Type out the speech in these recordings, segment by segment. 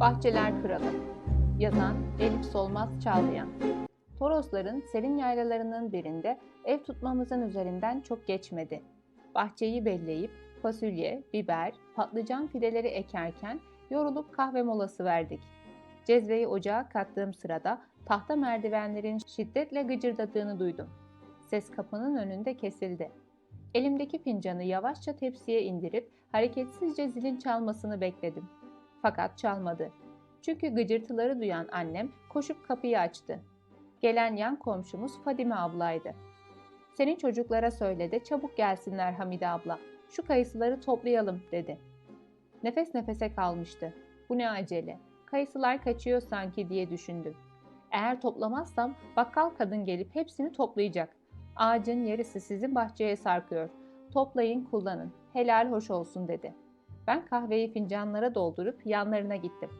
Bahçeler Kralı Yazan Elif Solmaz Çağlayan Torosların serin yaylalarının birinde ev tutmamızın üzerinden çok geçmedi. Bahçeyi belleyip fasulye, biber, patlıcan fideleri ekerken yorulup kahve molası verdik. Cezveyi ocağa kattığım sırada tahta merdivenlerin şiddetle gıcırdadığını duydum. Ses kapının önünde kesildi. Elimdeki fincanı yavaşça tepsiye indirip hareketsizce zilin çalmasını bekledim. Fakat çalmadı. Çünkü gıcırtıları duyan annem koşup kapıyı açtı. Gelen yan komşumuz Fadime ablaydı. Senin çocuklara söyle de çabuk gelsinler Hamide abla. Şu kayısıları toplayalım dedi. Nefes nefese kalmıştı. Bu ne acele? Kayısılar kaçıyor sanki diye düşündüm. Eğer toplamazsam bakkal kadın gelip hepsini toplayacak. Ağacın yarısı sizin bahçeye sarkıyor. Toplayın kullanın. Helal hoş olsun dedi. Ben kahveyi fincanlara doldurup yanlarına gittim.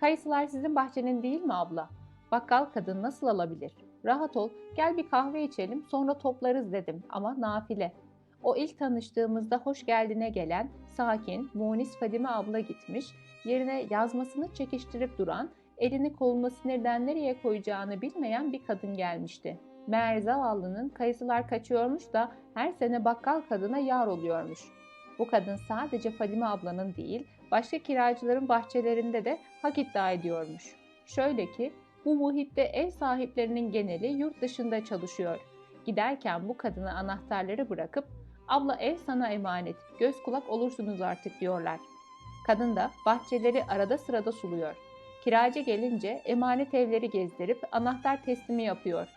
Kayısılar sizin bahçenin değil mi abla? Bakkal kadın nasıl alabilir? Rahat ol, gel bir kahve içelim sonra toplarız dedim ama nafile. O ilk tanıştığımızda hoş geldine gelen, sakin, munis Fadime abla gitmiş, yerine yazmasını çekiştirip duran, elini kolunu sinirden nereye koyacağını bilmeyen bir kadın gelmişti. Meğer zavallının kayısılar kaçıyormuş da her sene bakkal kadına yar oluyormuş. Bu kadın sadece Fadime ablanın değil, başka kiracıların bahçelerinde de hak iddia ediyormuş. Şöyle ki, bu muhitte ev sahiplerinin geneli yurt dışında çalışıyor. Giderken bu kadına anahtarları bırakıp, abla ev sana emanet, göz kulak olursunuz artık diyorlar. Kadın da bahçeleri arada sırada suluyor. Kiracı gelince emanet evleri gezdirip anahtar teslimi yapıyor.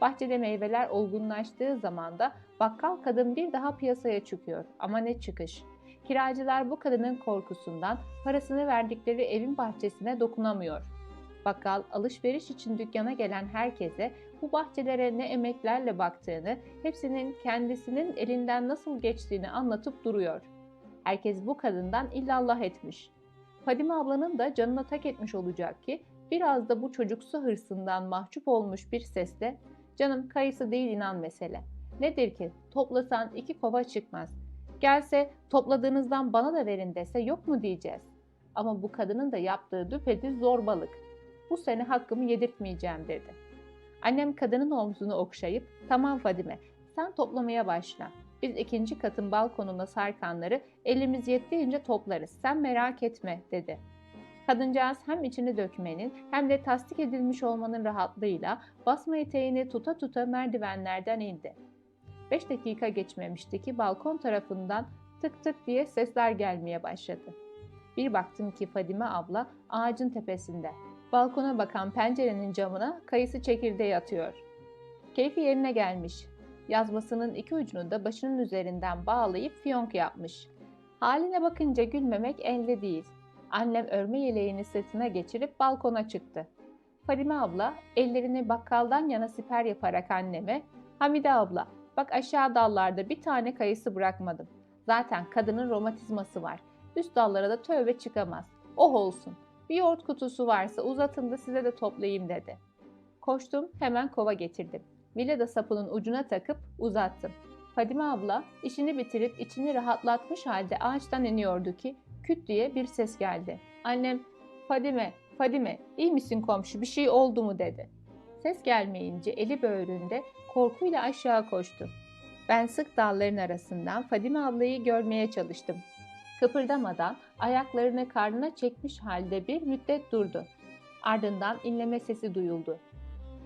Bahçede meyveler olgunlaştığı zaman da bakkal kadın bir daha piyasaya çıkıyor. Ama ne çıkış. Kiracılar bu kadının korkusundan parasını verdikleri evin bahçesine dokunamıyor. Bakkal alışveriş için dükkana gelen herkese bu bahçelere ne emeklerle baktığını, hepsinin kendisinin elinden nasıl geçtiğini anlatıp duruyor. Herkes bu kadından illallah etmiş. Fadime ablanın da canına tak etmiş olacak ki biraz da bu çocuksu hırsından mahcup olmuş bir sesle Canım kayısı değil inan mesele. Nedir ki? Toplasan iki kova çıkmaz. Gelse topladığınızdan bana da verin dese yok mu diyeceğiz. Ama bu kadının da yaptığı düpedüz zorbalık. Bu sene hakkımı yedirtmeyeceğim dedi. Annem kadının omzunu okşayıp tamam Fadime sen toplamaya başla. Biz ikinci katın balkonuna sarkanları elimiz yettiğince toplarız. Sen merak etme dedi. Kadıncağız hem içini dökmenin hem de tasdik edilmiş olmanın rahatlığıyla basma eteğini tuta tuta merdivenlerden indi. Beş dakika geçmemişti ki balkon tarafından tık tık diye sesler gelmeye başladı. Bir baktım ki Fadime abla ağacın tepesinde. Balkona bakan pencerenin camına kayısı çekirdeği atıyor. Keyfi yerine gelmiş. Yazmasının iki ucunu da başının üzerinden bağlayıp fiyonk yapmış. Haline bakınca gülmemek elde değil. Annem örme yeleğini sırtına geçirip balkona çıktı. Fadime abla ellerini bakkaldan yana siper yaparak anneme Hamide abla bak aşağı dallarda bir tane kayısı bırakmadım. Zaten kadının romatizması var. Üst dallara da tövbe çıkamaz. Oh olsun. Bir yoğurt kutusu varsa uzatın da size de toplayayım dedi. Koştum hemen kova getirdim. Villa da sapının ucuna takıp uzattım. Fadime abla işini bitirip içini rahatlatmış halde ağaçtan iniyordu ki küt diye bir ses geldi. Annem Fadime, Fadime iyi misin komşu bir şey oldu mu dedi. Ses gelmeyince eli böğründe korkuyla aşağı koştu. Ben sık dalların arasından Fadime ablayı görmeye çalıştım. Kıpırdamadan ayaklarını karnına çekmiş halde bir müddet durdu. Ardından inleme sesi duyuldu.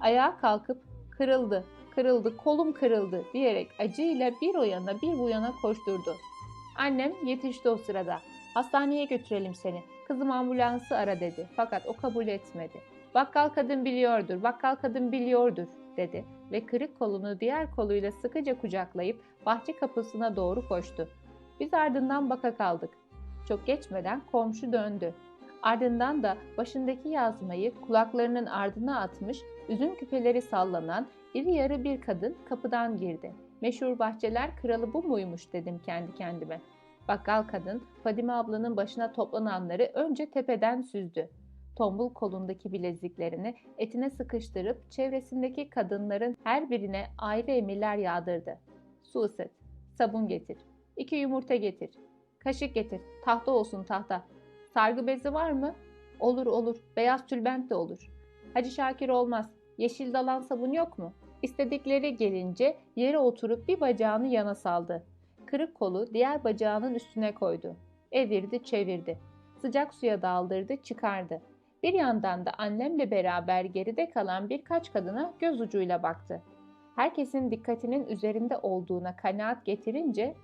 Ayağa kalkıp kırıldı, kırıldı, kolum kırıldı diyerek acıyla bir o yana bir bu yana koşturdu. Annem yetişti o sırada. Hastaneye götürelim seni. Kızım ambulansı ara dedi. Fakat o kabul etmedi. Bakkal kadın biliyordur, bakkal kadın biliyordur dedi ve kırık kolunu diğer koluyla sıkıca kucaklayıp bahçe kapısına doğru koştu. Biz ardından baka kaldık. Çok geçmeden komşu döndü. Ardından da başındaki yazmayı kulaklarının ardına atmış, üzüm küpeleri sallanan iri yarı bir kadın kapıdan girdi. Meşhur bahçeler kralı bu muymuş dedim kendi kendime. Bakkal kadın Fadime ablanın başına toplananları önce tepeden süzdü. Tombul kolundaki bileziklerini etine sıkıştırıp çevresindeki kadınların her birine ayrı emirler yağdırdı. Su ısıt, sabun getir, iki yumurta getir, kaşık getir, tahta olsun tahta. Sargı bezi var mı? Olur olur, beyaz tülbent de olur. Hacı Şakir olmaz, yeşil dalan sabun yok mu? İstedikleri gelince yere oturup bir bacağını yana saldı. Kırık kolu diğer bacağının üstüne koydu. Evirdi çevirdi. Sıcak suya daldırdı çıkardı. Bir yandan da annemle beraber geride kalan birkaç kadına göz ucuyla baktı. Herkesin dikkatinin üzerinde olduğuna kanaat getirince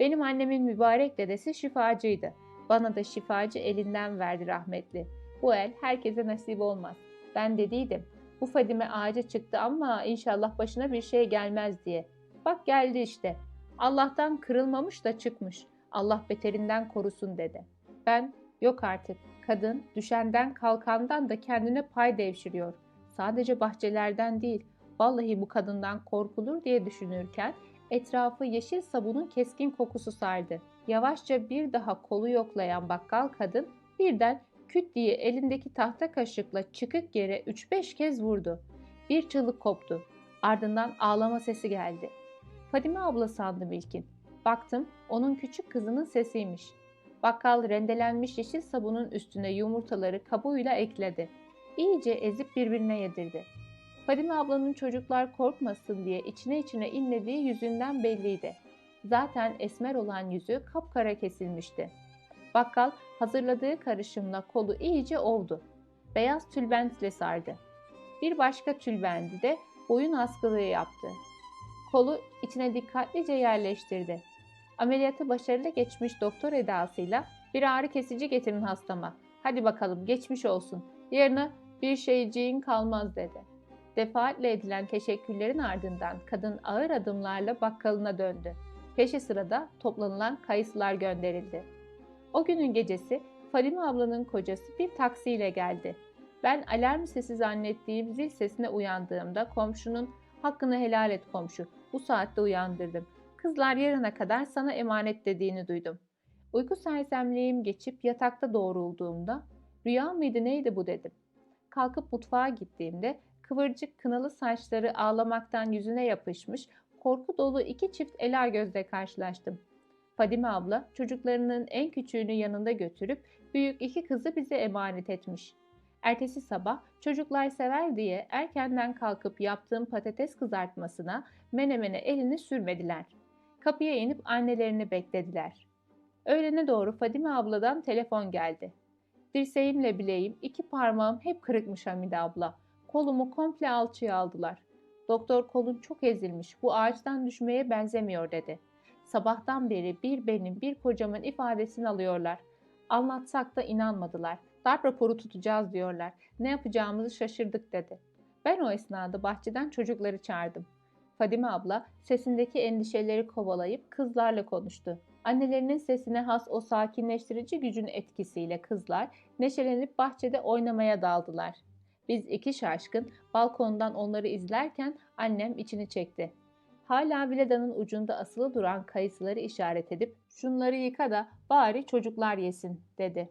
benim annemin mübarek dedesi şifacıydı. Bana da şifacı elinden verdi rahmetli. Bu el herkese nasip olmaz. Ben dediydim. Bu Fadime ağaca çıktı ama inşallah başına bir şey gelmez diye. Bak geldi işte. Allah'tan kırılmamış da çıkmış. Allah beterinden korusun dedi. Ben yok artık. Kadın düşenden kalkandan da kendine pay devşiriyor. Sadece bahçelerden değil. Vallahi bu kadından korkulur diye düşünürken etrafı yeşil sabunun keskin kokusu sardı. Yavaşça bir daha kolu yoklayan bakkal kadın birden küt diye elindeki tahta kaşıkla çıkık yere 3-5 kez vurdu. Bir çığlık koptu. Ardından ağlama sesi geldi. Fadime abla sandım ilkin. Baktım onun küçük kızının sesiymiş. Bakkal rendelenmiş yeşil sabunun üstüne yumurtaları kabuğuyla ekledi. İyice ezip birbirine yedirdi. Fadime ablanın çocuklar korkmasın diye içine içine inlediği yüzünden belliydi. Zaten esmer olan yüzü kapkara kesilmişti. Bakkal hazırladığı karışımla kolu iyice ovdu. Beyaz tülbentle sardı. Bir başka tülbendi de boyun askılığı yaptı. Kolu içine dikkatlice yerleştirdi. Ameliyatı başarılı geçmiş doktor edasıyla bir ağrı kesici getirin hastama. Hadi bakalım geçmiş olsun. Yarına bir şeyciğin kalmaz dedi. Defaatle edilen teşekkürlerin ardından kadın ağır adımlarla bakkalına döndü. Peşi sırada toplanılan kayısılar gönderildi. O günün gecesi Fadime ablanın kocası bir taksiyle geldi. Ben alarm sesi zannettiğim zil sesine uyandığımda komşunun hakkını helal et komşu. Bu saatte uyandırdım. Kızlar yarına kadar sana emanet dediğini duydum. Uyku sersemliğim geçip yatakta doğrulduğumda rüya mıydı neydi bu dedim. Kalkıp mutfağa gittiğimde kıvırcık kınalı saçları ağlamaktan yüzüne yapışmış korku dolu iki çift eler gözle karşılaştım. Fadime abla çocuklarının en küçüğünü yanında götürüp büyük iki kızı bize emanet etmiş. Ertesi sabah çocuklar sever diye erkenden kalkıp yaptığım patates kızartmasına menemene elini sürmediler. Kapıya inip annelerini beklediler. Öğlene doğru Fadime abladan telefon geldi. Dirseğimle bileğim, iki parmağım hep kırıkmış Hamide abla. Kolumu komple alçıya aldılar. Doktor kolun çok ezilmiş, bu ağaçtan düşmeye benzemiyor dedi. Sabahtan beri bir benim bir kocamın ifadesini alıyorlar. Anlatsak da inanmadılar. Darp raporu tutacağız diyorlar. Ne yapacağımızı şaşırdık dedi. Ben o esnada bahçeden çocukları çağırdım. Fadime abla sesindeki endişeleri kovalayıp kızlarla konuştu. Annelerinin sesine has o sakinleştirici gücün etkisiyle kızlar neşelenip bahçede oynamaya daldılar. Biz iki şaşkın balkondan onları izlerken annem içini çekti. Hala viladanın ucunda asılı duran kayısıları işaret edip şunları yıka da bari çocuklar yesin dedi.